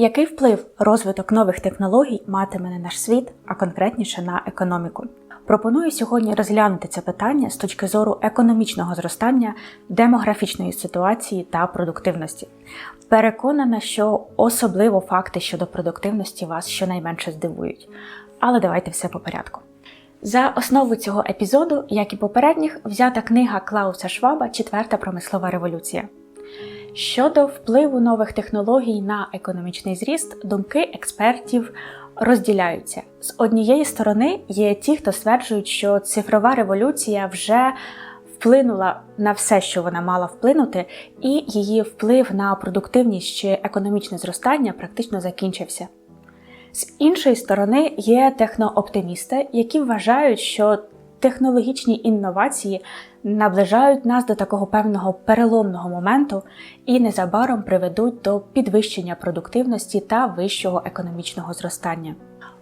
Який вплив розвиток нових технологій матиме на наш світ, а конкретніше на економіку? Пропоную сьогодні розглянути це питання з точки зору економічного зростання, демографічної ситуації та продуктивності. Переконана, що особливо факти щодо продуктивності вас щонайменше здивують. Але давайте все по порядку. За основу цього епізоду, як і попередніх, взята книга Клауса Шваба Четверта промислова революція. Щодо впливу нових технологій на економічний зріст, думки експертів розділяються. З однієї сторони є ті, хто стверджують, що цифрова революція вже вплинула на все, що вона мала вплинути, і її вплив на продуктивність чи економічне зростання практично закінчився. З іншої сторони, є технооптимісти, які вважають, що технологічні інновації наближають нас до такого певного переломного моменту і незабаром приведуть до підвищення продуктивності та вищого економічного зростання.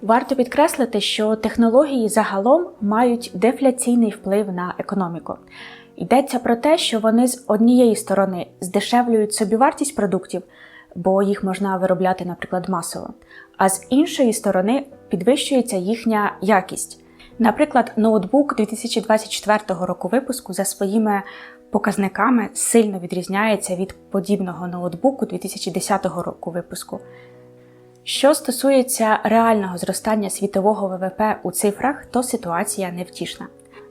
Варто підкреслити, що технології загалом мають дефляційний вплив на економіку. Йдеться про те, що вони з однієї сторони здешевлюють собівартість продуктів, бо їх можна виробляти, наприклад, масово, а з іншої сторони підвищується їхня якість. Наприклад, ноутбук 2024 року випуску за своїми показниками сильно відрізняється від подібного ноутбуку 2010 року випуску. Що стосується реального зростання світового ВВП у цифрах, то ситуація невтішна.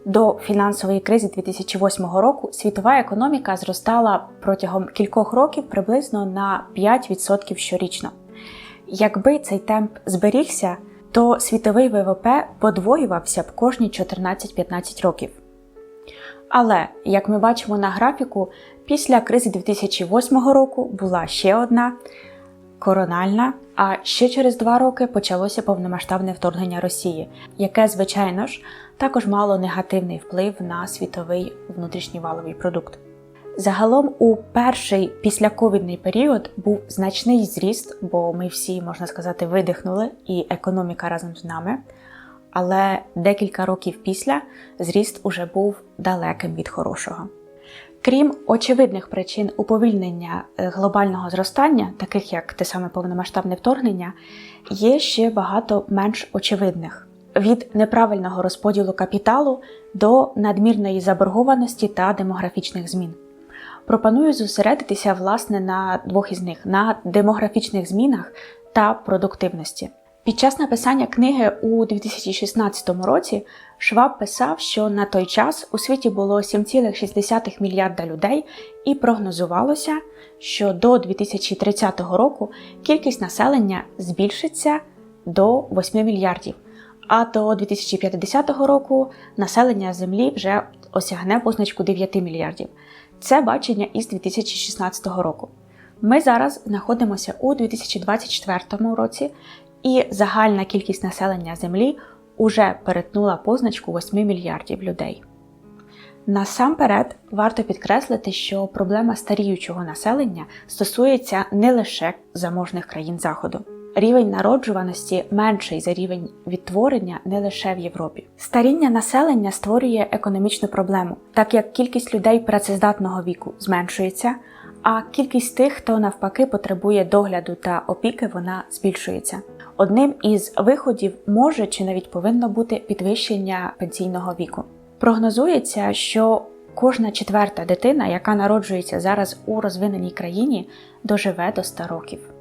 До фінансової кризи 2008 року світова економіка зростала протягом кількох років приблизно на 5% щорічно. Якби цей темп зберігся, то світовий ВВП подвоювався б кожні 14-15 років. Але, як ми бачимо на графіку, після кризи 2008 року була ще одна корональна, а ще через два роки почалося повномасштабне вторгнення Росії, яке, звичайно ж, також мало негативний вплив на світовий внутрішній валовий продукт. Загалом у перший післяковідний період був значний зріст, бо ми всі, можна сказати, видихнули, і економіка разом з нами. Але декілька років після зріст уже був далеким від хорошого. Крім очевидних причин уповільнення е, глобального зростання, таких як те саме повномасштабне вторгнення, є ще багато менш очевидних від неправильного розподілу капіталу до надмірної заборгованості та демографічних змін. Пропоную зосередитися власне на двох із них: на демографічних змінах та продуктивності. Під час написання книги у 2016 році Шваб писав, що на той час у світі було 7,6 мільярда людей, і прогнозувалося, що до 2030 року кількість населення збільшиться до 8 мільярдів, а до 2050 року населення Землі вже осягне позначку 9 мільярдів. Це бачення із 2016 року. Ми зараз знаходимося у 2024 році, і загальна кількість населення Землі уже перетнула позначку 8 мільярдів людей. Насамперед, варто підкреслити, що проблема старіючого населення стосується не лише заможних країн Заходу. Рівень народжуваності менший за рівень відтворення не лише в Європі. Старіння населення створює економічну проблему, так як кількість людей працездатного віку зменшується, а кількість тих, хто навпаки потребує догляду та опіки, вона збільшується. Одним із виходів може чи навіть повинно бути підвищення пенсійного віку. Прогнозується, що кожна четверта дитина, яка народжується зараз у розвиненій країні, доживе до 100 років.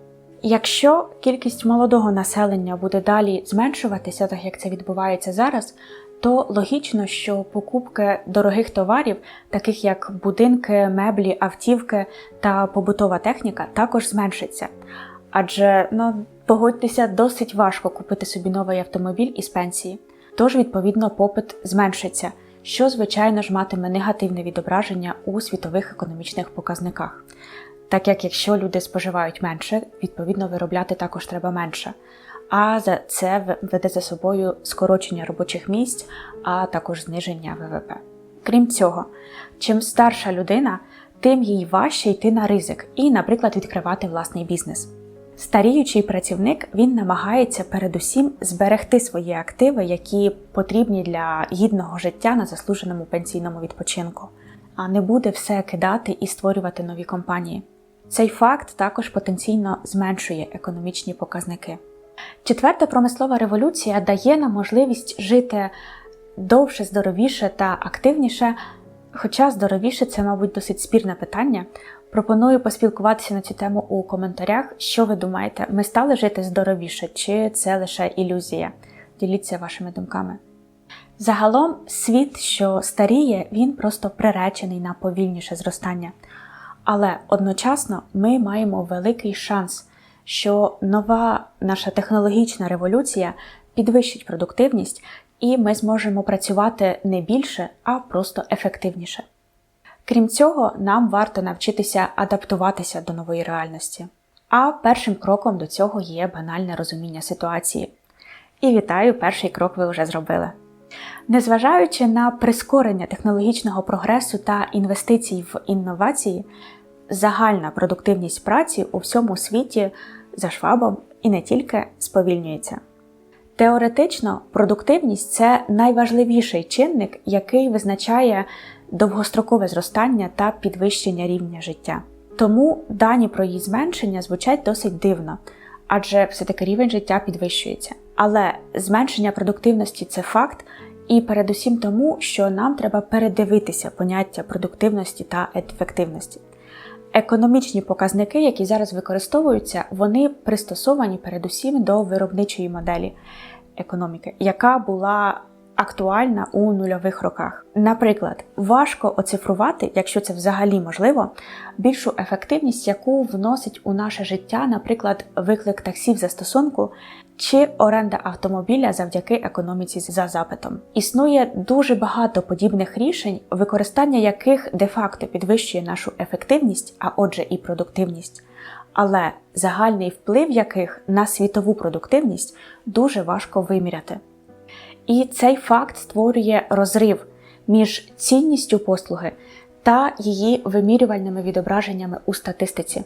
Якщо кількість молодого населення буде далі зменшуватися, так як це відбувається зараз, то логічно, що покупки дорогих товарів, таких як будинки, меблі, автівки та побутова техніка, також зменшиться. Адже ну, погодьтеся, досить важко купити собі новий автомобіль із пенсії, тож, відповідно, попит зменшиться, що, звичайно ж, матиме негативне відображення у світових економічних показниках. Так як якщо люди споживають менше, відповідно виробляти також треба менше. А за це веде за собою скорочення робочих місць, а також зниження ВВП. Крім цього, чим старша людина, тим їй важче йти на ризик і, наприклад, відкривати власний бізнес. Старіючий працівник він намагається передусім зберегти свої активи, які потрібні для гідного життя на заслуженому пенсійному відпочинку, а не буде все кидати і створювати нові компанії. Цей факт також потенційно зменшує економічні показники. Четверта промислова революція дає нам можливість жити довше, здоровіше та активніше. Хоча здоровіше це, мабуть, досить спірне питання. Пропоную поспілкуватися на цю тему у коментарях. Що ви думаєте, ми стали жити здоровіше, чи це лише ілюзія? Діліться вашими думками. Загалом, світ, що старіє, він просто приречений на повільніше зростання. Але одночасно ми маємо великий шанс, що нова наша технологічна революція підвищить продуктивність, і ми зможемо працювати не більше, а просто ефективніше. Крім цього, нам варто навчитися адаптуватися до нової реальності. А першим кроком до цього є банальне розуміння ситуації. І вітаю, перший крок ви вже зробили. Незважаючи на прискорення технологічного прогресу та інвестицій в інновації, загальна продуктивність праці у всьому світі за швабом і не тільки сповільнюється. Теоретично, продуктивність це найважливіший чинник, який визначає довгострокове зростання та підвищення рівня життя. Тому дані про її зменшення звучать досить дивно, адже все-таки рівень життя підвищується. Але зменшення продуктивності це факт, і передусім тому, що нам треба передивитися поняття продуктивності та ефективності. Економічні показники, які зараз використовуються, вони пристосовані передусім до виробничої моделі економіки, яка була актуальна у нульових роках. Наприклад, важко оцифрувати, якщо це взагалі можливо, більшу ефективність, яку вносить у наше життя, наприклад, виклик таксі в застосунку. Чи оренда автомобіля завдяки економіці за запитом. Існує дуже багато подібних рішень, використання яких де-факто підвищує нашу ефективність, а отже, і продуктивність, але загальний вплив яких на світову продуктивність дуже важко виміряти. І цей факт створює розрив між цінністю послуги та її вимірювальними відображеннями у статистиці.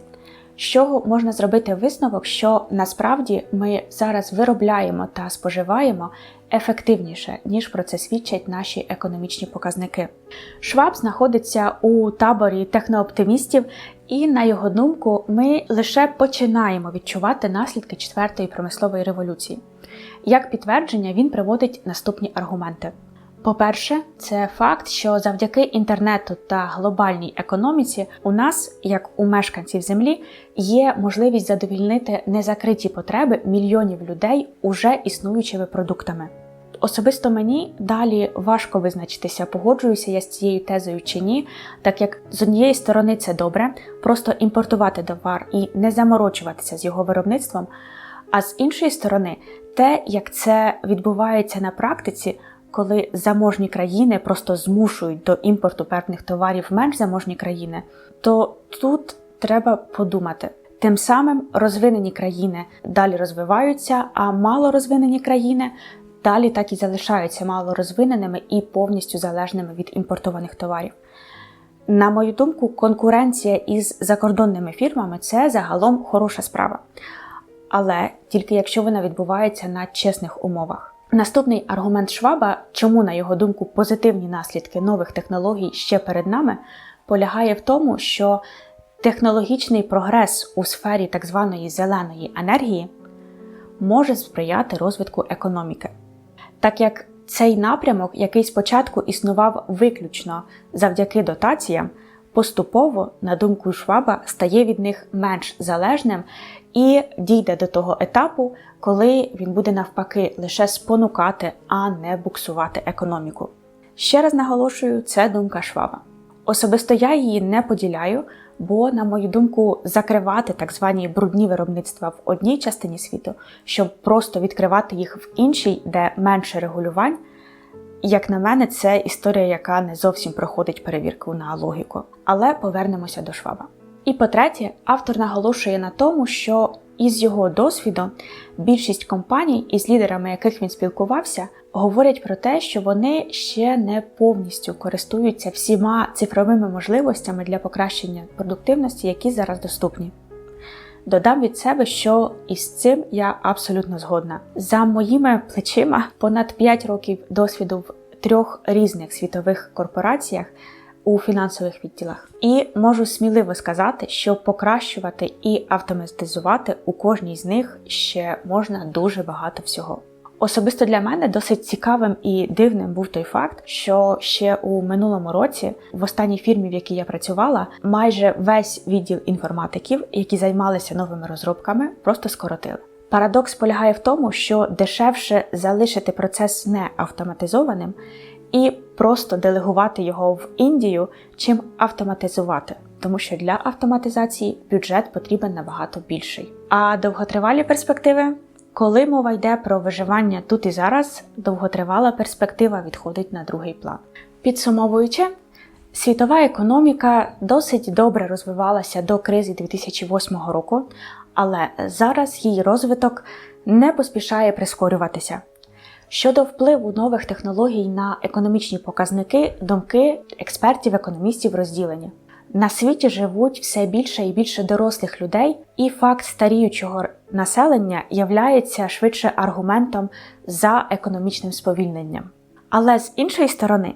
Чого можна зробити висновок, що насправді ми зараз виробляємо та споживаємо ефективніше, ніж про це свідчать наші економічні показники. Шваб знаходиться у таборі технооптимістів, і, на його думку, ми лише починаємо відчувати наслідки четвертої промислової революції. Як підтвердження, він приводить наступні аргументи. По-перше, це факт, що завдяки інтернету та глобальній економіці у нас, як у мешканців Землі, є можливість задовільнити незакриті потреби мільйонів людей уже існуючими продуктами. Особисто мені далі важко визначитися, погоджуюся я з цією тезою чи ні, так як з однієї сторони це добре, просто імпортувати товар і не заморочуватися з його виробництвом. А з іншої сторони, те, як це відбувається на практиці, коли заможні країни просто змушують до імпорту певних товарів менш заможні країни, то тут треба подумати. Тим самим розвинені країни далі розвиваються, а малорозвинені країни далі так і залишаються малорозвиненими і повністю залежними від імпортованих товарів. На мою думку, конкуренція із закордонними фірмами це загалом хороша справа. Але тільки якщо вона відбувається на чесних умовах. Наступний аргумент Шваба, чому, на його думку, позитивні наслідки нових технологій ще перед нами, полягає в тому, що технологічний прогрес у сфері так званої зеленої енергії може сприяти розвитку економіки, так як цей напрямок, який спочатку існував виключно завдяки дотаціям, поступово, на думку Шваба, стає від них менш залежним і дійде до того етапу, коли він буде навпаки лише спонукати, а не буксувати економіку. Ще раз наголошую, це думка Шваба. Особисто я її не поділяю, бо, на мою думку, закривати так звані брудні виробництва в одній частині світу, щоб просто відкривати їх в іншій, де менше регулювань. Як на мене, це історія, яка не зовсім проходить перевірку на логіку. Але повернемося до Шваба. І по-третє, автор наголошує на тому, що із його досвіду більшість компаній, із лідерами яких він спілкувався, говорять про те, що вони ще не повністю користуються всіма цифровими можливостями для покращення продуктивності, які зараз доступні. Додам від себе, що із цим я абсолютно згодна. За моїми плечима понад 5 років досвіду в трьох різних світових корпораціях. У фінансових відділах. І можу сміливо сказати, що покращувати і автоматизувати у кожній з них ще можна дуже багато всього. Особисто для мене досить цікавим і дивним був той факт, що ще у минулому році, в останній фірмі, в якій я працювала, майже весь відділ інформатиків, які займалися новими розробками, просто скоротили. Парадокс полягає в тому, що дешевше залишити процес не автоматизованим і просто делегувати його в Індію, чим автоматизувати, тому що для автоматизації бюджет потрібен набагато більший. А довготривалі перспективи. Коли мова йде про виживання тут і зараз, довготривала перспектива відходить на другий план. Підсумовуючи, світова економіка досить добре розвивалася до кризи 2008 року, але зараз її розвиток не поспішає прискорюватися. Щодо впливу нових технологій на економічні показники, думки експертів, економістів розділені. На світі живуть все більше і більше дорослих людей, і факт старіючого населення являється швидше аргументом за економічним сповільненням. Але з іншої сторони,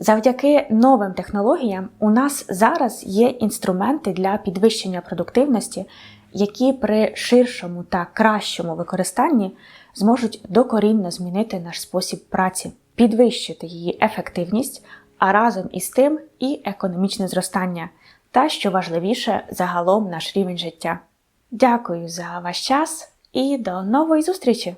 завдяки новим технологіям у нас зараз є інструменти для підвищення продуктивності, які при ширшому та кращому використанні зможуть докорінно змінити наш спосіб праці, підвищити її ефективність, а разом із тим і економічне зростання, та, що важливіше, загалом наш рівень життя. Дякую за ваш час і до нової зустрічі!